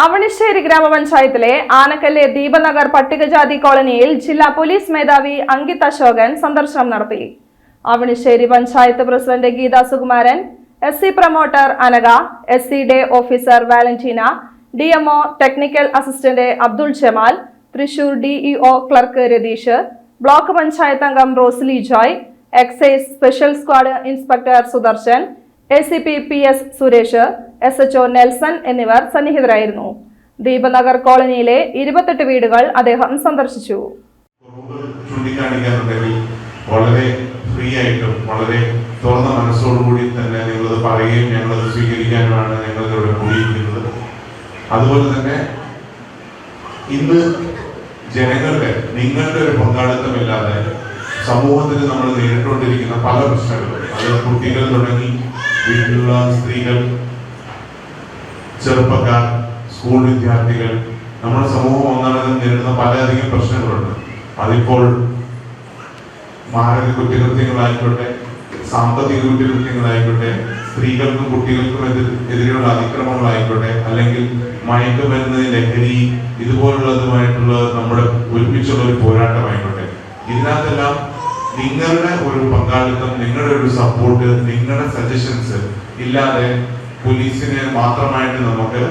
അവണിശ്ശേരി ഗ്രാമപഞ്ചായത്തിലെ ആനക്കല്ലെ ദീപനഗർ പട്ടികജാതി കോളനിയിൽ ജില്ലാ പോലീസ് മേധാവി അങ്കിത് അശോകൻ സന്ദർശനം നടത്തി. Avanissery panchayat president Geetha Sukumaran S C promoter Anaka S C day officer Valentina D MO technical assistant Abdul Jamal Thrissur DEO clerk Ratheesh block panchayat അംഗം Rosily Joy excise special squad inspector Sudarshan A C P P S Suresh S H O Nelson എന്നിവർ സന്നിഹിതരായിരുന്നു. ദീപനഗർ കോളനിയിലെ ഇരുപത്തെട്ട് വീടുകൾ അദ്ദേഹം സന്ദർശിച്ചു. വളരെ free ആയിട്ടും വളരെ തുറന്ന മനസ്സോടുകൂടി തന്നെ നിങ്ങളത് പറയുകയും ഞങ്ങളത് സ്വീകരിക്കാനുമാണ് ഞങ്ങൾ ഇവിടെ കൂടിയിരിക്കുന്നത്. അതുപോലെ തന്നെ ഇന്ന് ജനങ്ങളുടെ നിങ്ങളുടെ ഒരു പങ്കാളിത്തമില്ലാതെ സമൂഹത്തിൽ നമ്മൾ നേരിട്ടുകൊണ്ടിരിക്കുന്ന പല പ്രശ്നങ്ങളും അത് കുട്ടികൾ തുടങ്ങി വീട്ടിലുള്ള സ്ത്രീകൾ ചെറുപ്പക്കാർ സ്കൂൾ വിദ്യാർത്ഥികൾ നമ്മുടെ സമൂഹം ഒന്നാമത് നേരിടുന്ന പലയധികം പ്രശ്നങ്ങളുണ്ട്. അതിപ്പോൾ മാരക കുറ്റകൃത്യങ്ങളായിക്കോട്ടെ സാമ്പത്തിക കുറ്റകൃത്യങ്ങളായിക്കോട്ടെ സ്ത്രീകൾക്കും കുട്ടികൾക്കും എതിരെയുള്ള അതിക്രമങ്ങളായിക്കോട്ടെ അല്ലെങ്കിൽ മയക്കുമരുന്ന് ലഹരി ഇതുപോലുള്ളതുമായിട്ടുള്ള നമ്മുടെ ഒരുമിച്ചുള്ള ഒരു പോരാട്ടമായിക്കോട്ടെ. ഇതിനകത്തെല്ലാം നിങ്ങളുടെ ഒരു പങ്കാളിത്തം നിങ്ങളുടെ ഒരു സപ്പോർട്ട് നിങ്ങളുടെ സജഷൻസ് ഇല്ലാതെ പോലീസിനെ മാത്രമായിട്ട് നമുക്ക്